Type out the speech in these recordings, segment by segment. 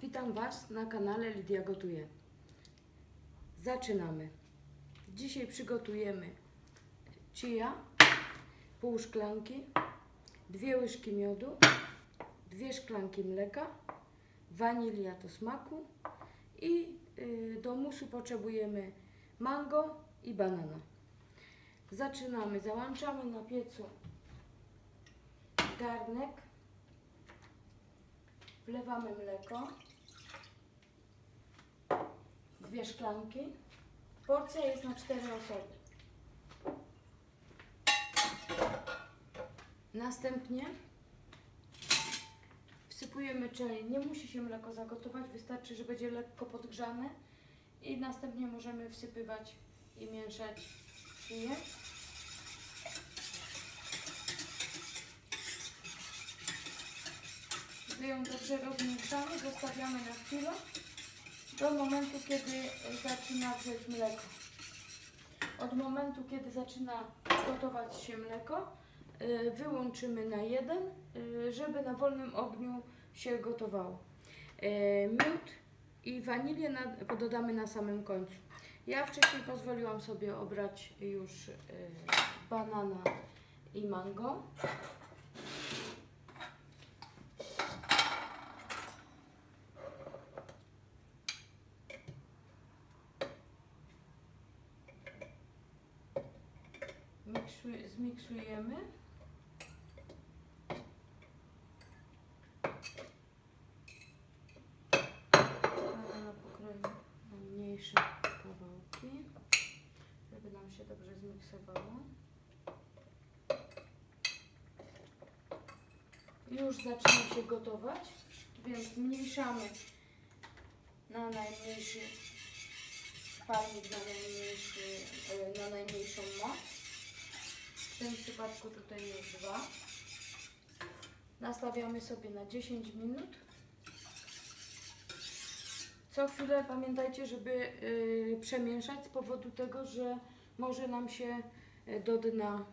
Witam Was na kanale Lidia Gotuje. Zaczynamy. Dzisiaj przygotujemy chia, pół szklanki, dwie łyżki miodu, dwie szklanki mleka, wanilia do smaku i y, do musu potrzebujemy mango i banana. Zaczynamy. Załączamy na piecu garnek. Wlewamy mleko. Dwie szklanki. Porcja jest na cztery osoby. Następnie wsypujemy, czyli nie musi się mleko zagotować, wystarczy, że będzie lekko podgrzane i następnie możemy wsypywać i mieszać je. Gdy ją dobrze rozmieszamy, zostawiamy na chwilę do momentu, kiedy zaczyna wrzeć mleko. Od momentu, kiedy zaczyna gotować się mleko, y, wyłączymy na jeden, y, żeby na wolnym ogniu się gotowało. Y, Miód i wanilię dodamy na samym końcu. Ja wcześniej pozwoliłam sobie obrać już banana i mango. Miksuj, zmiksujemy. Banana pokroimy na mniejsze kawałki, żeby nam się dobrze zmiksowało. Już zaczyna się gotować, więc zmniejszamy na najmniejszy palnik, na, najmniejszy, na najmniejszą moc. W tym przypadku tutaj jest dwa. Nastawiamy sobie na 10 minut. Co chwilę pamiętajcie, żeby y, przemieszać z powodu tego, że może nam się y, do dna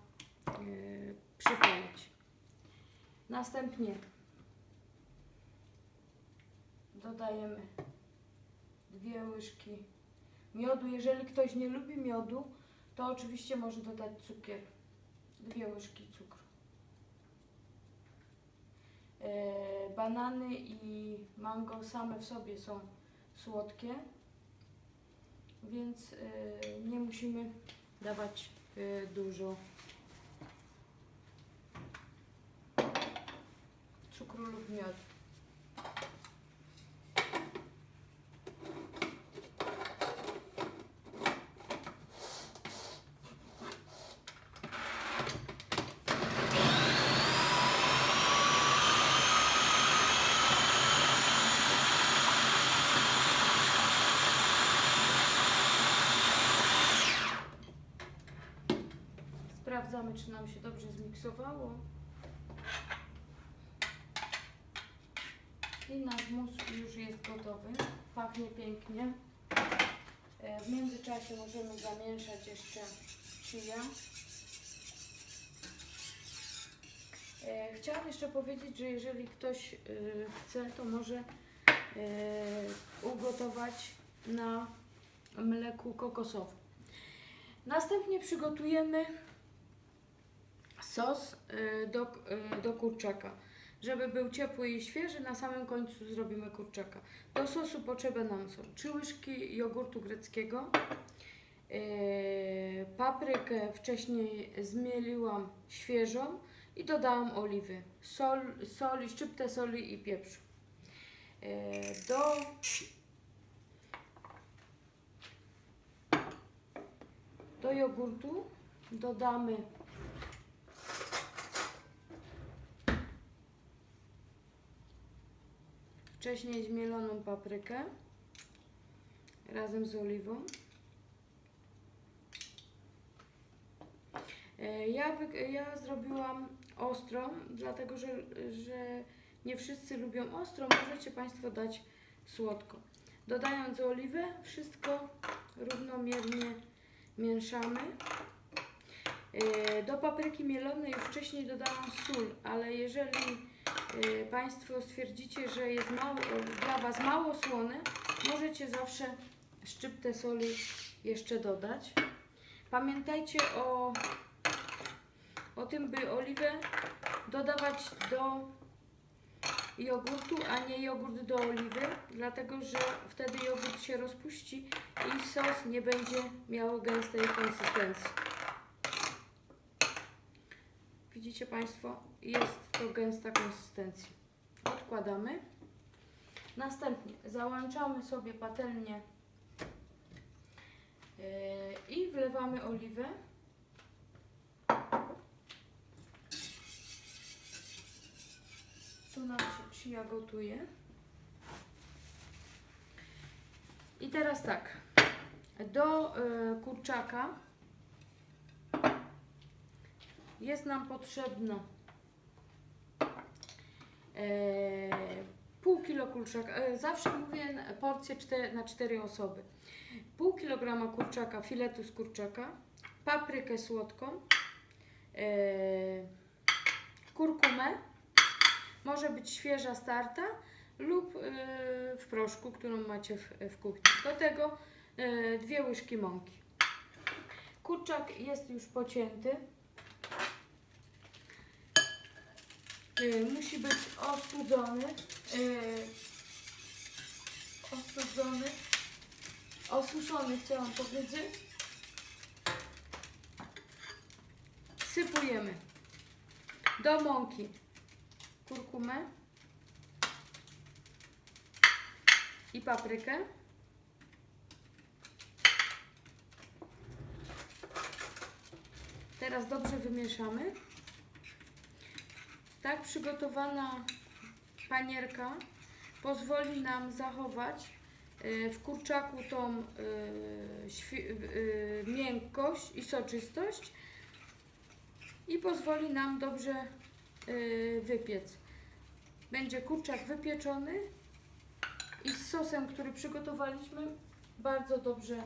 y, przypalić. Następnie dodajemy dwie łyżki miodu. Jeżeli ktoś nie lubi miodu, to oczywiście może dodać cukier. Dwie łyżki cukru. E, banany i mango same w sobie są słodkie, więc e, nie musimy dawać e, dużo cukru lub miodu. Sprawdzamy, czy nam się dobrze zmiksowało. I nasz mus już jest gotowy. Pachnie pięknie. E, W międzyczasie możemy zamieszać jeszcze chia. E, Chciałam jeszcze powiedzieć, że jeżeli ktoś e, chce, to może ugotować na mleku kokosowym. Następnie przygotujemy sos y, do, y, do kurczaka. Żeby był ciepły i świeży, na samym końcu zrobimy kurczaka. Do sosu potrzebne nam są 3 łyżki jogurtu greckiego, y, paprykę wcześniej zmieliłam świeżą i dodałam oliwy, sol, soli, szczyptę soli i pieprzu. Do Do jogurtu dodamy wcześniej zmieloną paprykę razem z oliwą. E, Ja, ja zrobiłam ostrą, dlatego że, że nie wszyscy lubią ostrą. Możecie Państwo dać słodko. Dodając oliwę, wszystko równomiernie mieszamy. E, Do papryki mielonej już wcześniej dodałam sól, ale jeżeli Państwo stwierdzicie, że jest mało, dla Was mało słone, możecie zawsze szczyptę soli jeszcze dodać. Pamiętajcie o, o tym, by oliwę dodawać do jogurtu, a nie jogurt do oliwy, dlatego że wtedy jogurt się rozpuści i sos nie będzie miał gęstej konsystencji. Widzicie Państwo, jest to gęsta konsystencja. Odkładamy. Następnie załączamy sobie patelnię yy, i wlewamy oliwę. Tu nam się chia. I teraz tak. Do y, kurczaka jest nam potrzebna pół kilo kurczaka. E, zawsze mówię porcję na cztery osoby. Pół kilograma kurczaka, filetu z kurczaka, paprykę słodką, e, kurkumę, może być świeża starta lub e, w proszku, którą macie w, kuchni. Do tego e, dwie łyżki mąki. Kurczak jest już pocięty. Musi być ostudzony. y, ostudzony. Osuszony chciałam powiedzieć. Sypujemy do mąki kurkumę i paprykę. Teraz dobrze wymieszamy. Tak przygotowana panierka pozwoli nam zachować y, w kurczaku tą y, y, miękkość i soczystość i pozwoli nam dobrze wypiec. Będzie kurczak wypieczony i z sosem, który przygotowaliśmy, bardzo dobrze.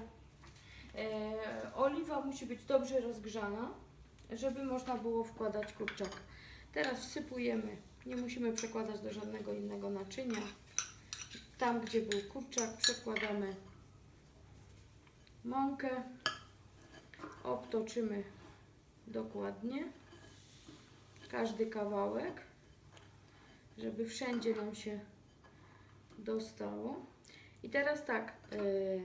E, oliwa musi być dobrze rozgrzana, żeby można było wkładać kurczak. Teraz wsypujemy, nie musimy przekładać do żadnego innego naczynia. Tam, gdzie był kurczak, przekładamy mąkę, obtoczymy dokładnie każdy kawałek, żeby wszędzie nam się dostało. I teraz tak, yy,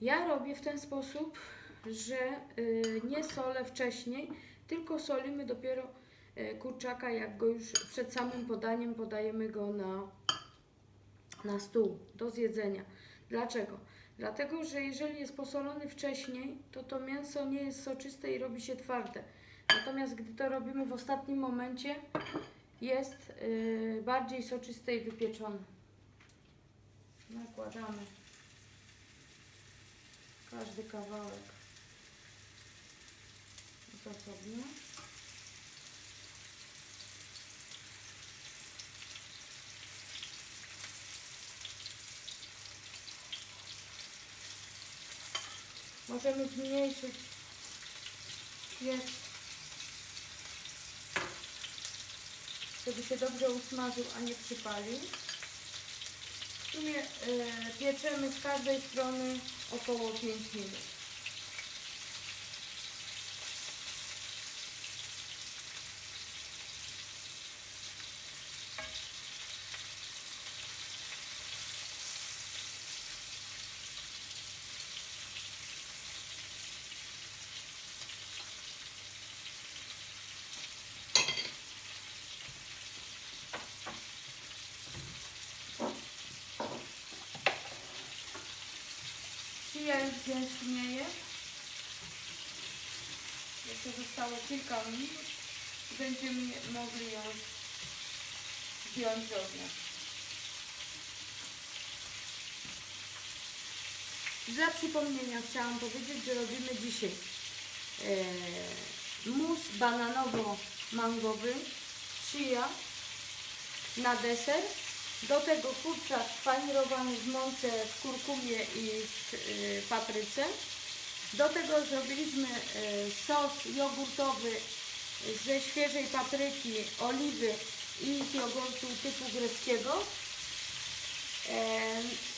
ja robię w ten sposób, że yy, nie solę wcześniej, tylko solimy dopiero yy, kurczaka, jak go już przed samym podaniem podajemy go na, na stół do zjedzenia. Dlaczego? Dlatego, że jeżeli jest posolony wcześniej, to to mięso nie jest soczyste i robi się twarde. Natomiast gdy to robimy w ostatnim momencie, jest yy, bardziej soczyste i wypieczone. Nakładamy każdy kawałek Możemy zmniejszyć jest żeby się dobrze usmażył, a nie przypalił. W sumie e, pieczemy z każdej strony około 5 minut. Sija już gęstnieje. Jeszcze zostało kilka minut będziemy mogli ją zdjąć z ognia. Dla przypomnienia chciałam powiedzieć, że robimy dzisiaj e, mus bananowo-mangowy, chia na deser. Do tego kurczak panierowany w mące, w kurkumie i w y, papryce. Do tego zrobiliśmy y, sos jogurtowy ze świeżej papryki, oliwy i z jogurtu typu greckiego.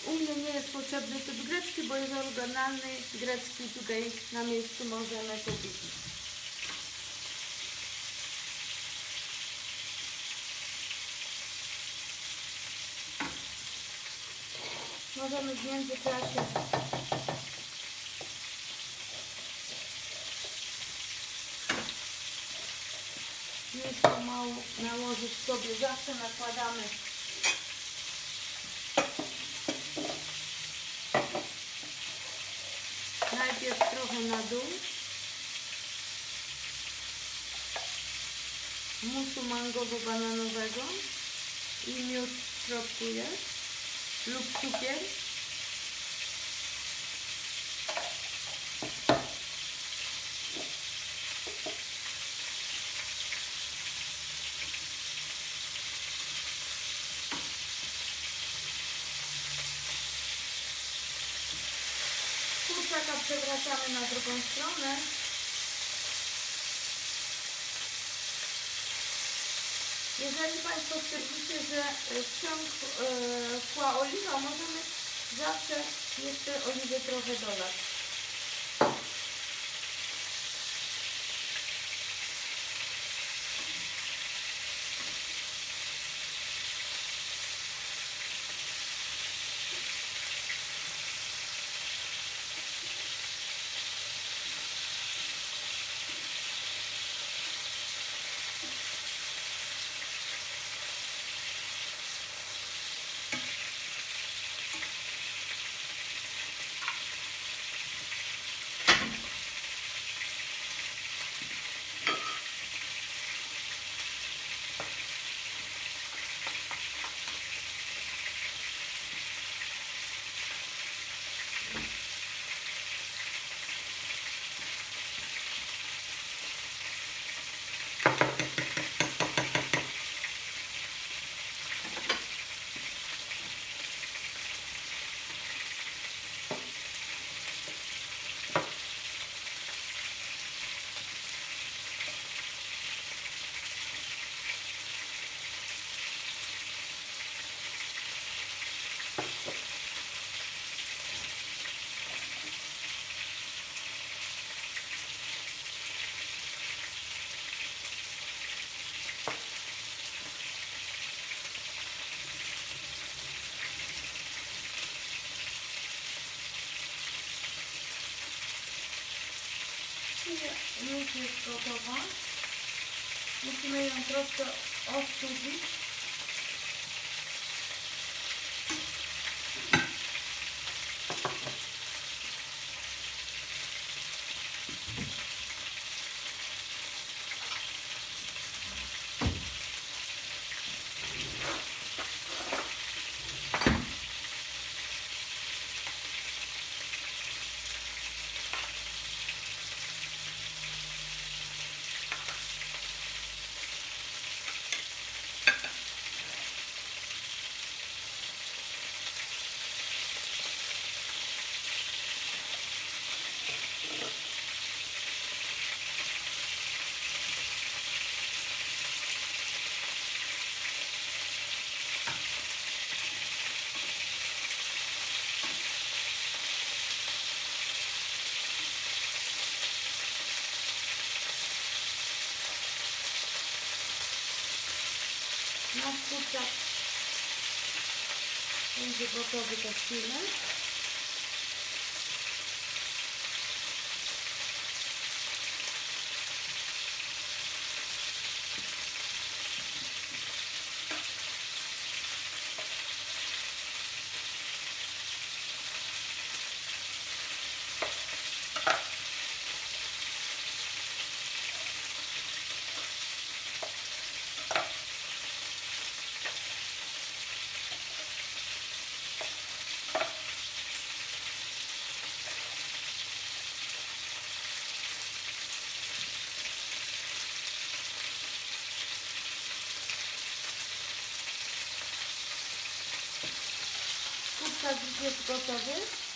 U mnie nie jest potrzebny typ grecki, bo jest oryginalny grecki tutaj na miejscu możemy kupić. Możemy w międzyczasie. Już pomału nałożyć sobie. Zawsze nakładamy. Najpierw trochę na dół. Musu mangowo-bananowego. I miód w środku jest lub cukier. Kurczaka przewracamy na drugą stronę. Jeżeli Państwo stwierdzicie, że e, wciąg e, kła oliwa, możemy zawsze jeszcze oliwy trochę dodać. I już jest gotowa. Musimy ją troszkę ostudzić. Kurczak będzie gotowy za chwilę. Kurczak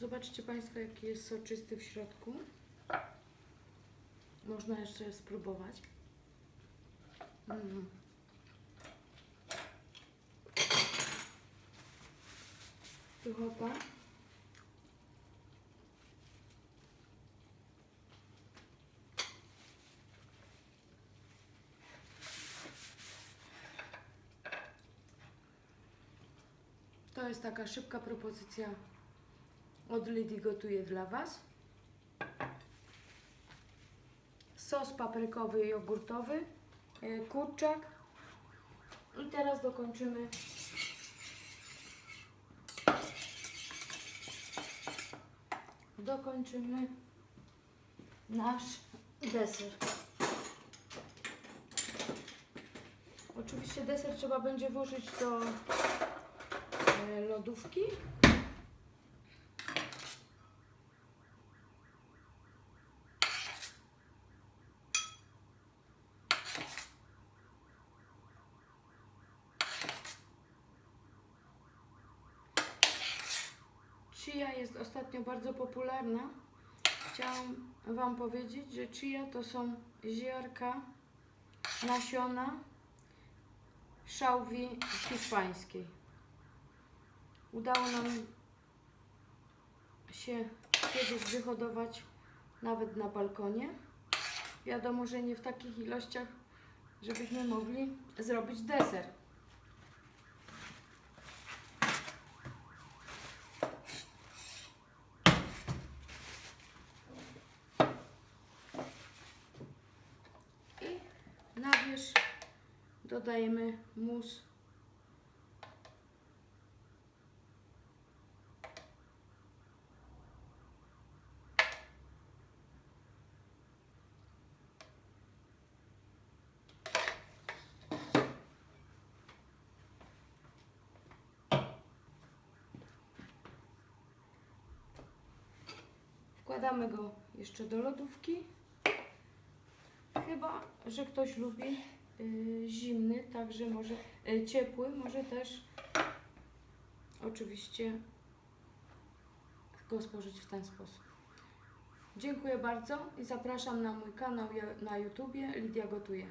Zobaczcie Państwo, jaki jest soczysty w środku. Można jeszcze spróbować. Mm. To jest taka szybka propozycja od Lidii gotuję dla Was. Sos paprykowy i jogurtowy, e, kurczak. I teraz dokończymy dokończymy nasz deser. Oczywiście deser trzeba będzie włożyć do e, lodówki. Chia jest ostatnio bardzo popularna. Chciałam Wam powiedzieć, że chia to są ziarka, nasiona szałwi hiszpańskiej. Udało nam się kiedyś wyhodować nawet na balkonie. Wiadomo, że nie w takich ilościach, żebyśmy mogli zrobić deser. I na wierzch dodajemy mus Wkładamy go jeszcze do lodówki. Chyba, że ktoś lubi zimny, także może y, ciepły, może też oczywiście go spożyć w ten sposób. Dziękuję bardzo i zapraszam na mój kanał na YouTubie Lidia Gotuje.